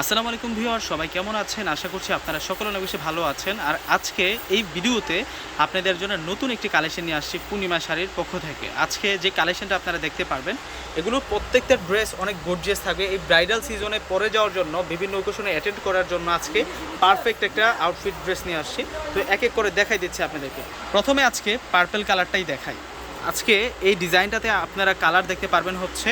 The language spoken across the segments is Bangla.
আসসালামু আলাইকুম ভিউয়ার, সবাই কেমন আছেন? আশা করছি আপনারা সকলে অনেক বেশি ভালো আছেন। আর আজকে এই ভিডিওতে আপনাদের জন্য নতুন একটি কালেকশন নিয়ে আসছি পূর্ণিমা শাড়ির পক্ষ থেকে। আজকে যে কালেকশনটা আপনারা দেখতে পারবেন, এগুলো প্রত্যেকটা ড্রেস অনেক গর্জিয়াস থাকবে। এই ব্রাইডাল সিজনে পরে যাওয়ার জন্য, বিভিন্ন ওকেশনে অ্যাটেন্ড করার জন্য আজকে পারফেক্ট একটা আউটফিট ড্রেস নিয়ে আসছি। তো এক এক করে দেখাই দিচ্ছি আপনাদেরকে। প্রথমে আজকে পার্পেল কালারটাই দেখাই। আজকে এই ডিজাইনটাতে আপনারা কালার দেখতে পারবেন হচ্ছে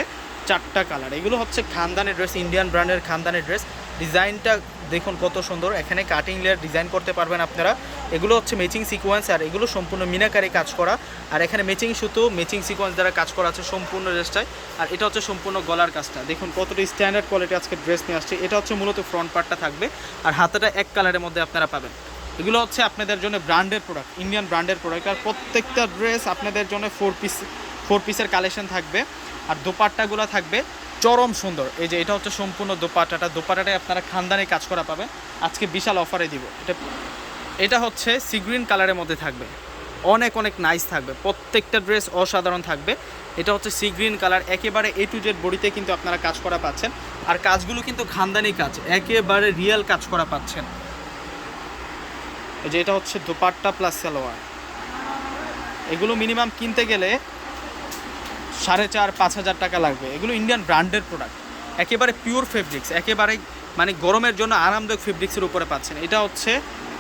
চারটা কালার। এগুলো হচ্ছে খানদানি ড্রেস ইন্ডিয়ান ব্র্যান্ডের খানদানি ড্রেস ডিজাইনটা দেখুন কত সুন্দর। এখানে কাটিং লেয়ার ডিজাইন করতে পারবেন আপনারা। এগুলো হচ্ছে ম্যাচিং সিকোয়েন্স আর এগুলো সম্পূর্ণ মিনাকারে কাজ করা। আর এখানে ম্যাচিং সুতো ম্যাচিং সিকোয়েন্স দ্বারা কাজ করা আছে সম্পূর্ণ ড্রেসটায় আর এটা হচ্ছে সম্পূর্ণ গলার কাজটা। দেখুন কতটা স্ট্যান্ডার্ড কোয়ালিটি আজকে ড্রেস নিয়ে আসছে। এটা হচ্ছে মূলত ফ্রন্ট পার্টটা থাকবে। আর হাতাটা এক কালারের মধ্যে আপনারা পাবেন। এগুলো হচ্ছে আপনাদের জন্য ব্র্যান্ডের প্রোডাক্ট ইন্ডিয়ান ব্র্যান্ডের প্রোডাক্ট আর প্রত্যেকটা ড্রেস আপনাদের জন্য ফোর পিস ফোর পিসের কালেকশন থাকবে। আর দোপাট্টাগুলো থাকবে। চরম সুন্দর। এই যে এটা হচ্ছে সম্পূর্ণ দোপাট্টাটা। দোপাট্টাটায় আপনারা খানদানি কাজ করা পাবেন। আজকে বিশাল অফারে দিব। এটা এটা হচ্ছে সি গ্রিন কালারের মধ্যে থাকবে। অনেক অনেক নাইস থাকবে। প্রত্যেকটা ড্রেস অসাধারণ থাকবে। এটা হচ্ছে সি গ্রিন কালার একেবারে এ টু জেড বডিতে কিন্তু আপনারা কাজ করা পাচ্ছেন। আর কাজগুলো কিন্তু খানদানি কাজ। একেবারে রিয়েল কাজ করা পাচ্ছেন। এই যে এটা হচ্ছে দোপাট্টা প্লাস সালোয়ার। এগুলো মিনিমাম কিনতে গেলে সাড়ে চার, পাঁচ হাজার টাকা লাগবে। এগুলো ইন্ডিয়ান ব্র্যান্ডের প্রোডাক্ট একেবারে পিওর ফেব্রিক্স একেবারে মানে গরমের জন্য আরামদায়ক ফেব্রিক্সের উপরে পাচ্ছেন। এটা হচ্ছে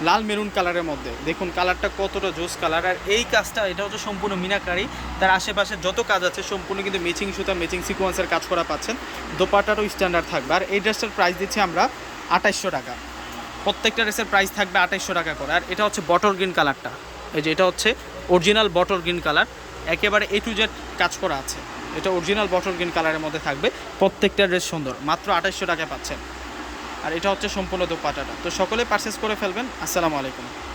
লাল মেরুন কালারের মধ্যে। দেখুন কালারটা কতটা জোস কালার আর এই কাজটা, এটা হচ্ছে সম্পূর্ণ মিনাকারি। তার আশেপাশে যত কাজ আছে, সম্পূর্ণ কিন্তু মেচিং সুতা মেচিং সিকোয়েন্সের কাজ করা পাচ্ছেন। দোপাটারও স্ট্যান্ডার্ড থাকবে। আর এই ড্রেসটার প্রাইস দিচ্ছি আমরা আঠাইশশো টাকা। প্রত্যেকটা ড্রেসের প্রাইস থাকবে আঠাইশশো টাকা করে। আর এটা হচ্ছে বটল গ্রিন কালারটা এই যে এটা হচ্ছে অরিজিনাল বটল গ্রিন কালার একেবারে এ টু জেড কাজ করা আছে। এটা অরিজিনাল বটল গ্রিন কালারের মধ্যে থাকবে। প্রত্যেকটা ড্রেস সুন্দর। মাত্র আঠাইশশো টাকা পাচ্ছেন। আর এটা হচ্ছে সম্পূর্ণ দোপাটাটা। তো সকলে পারচেস করে ফেলবেন। আসসালামু আলাইকুম।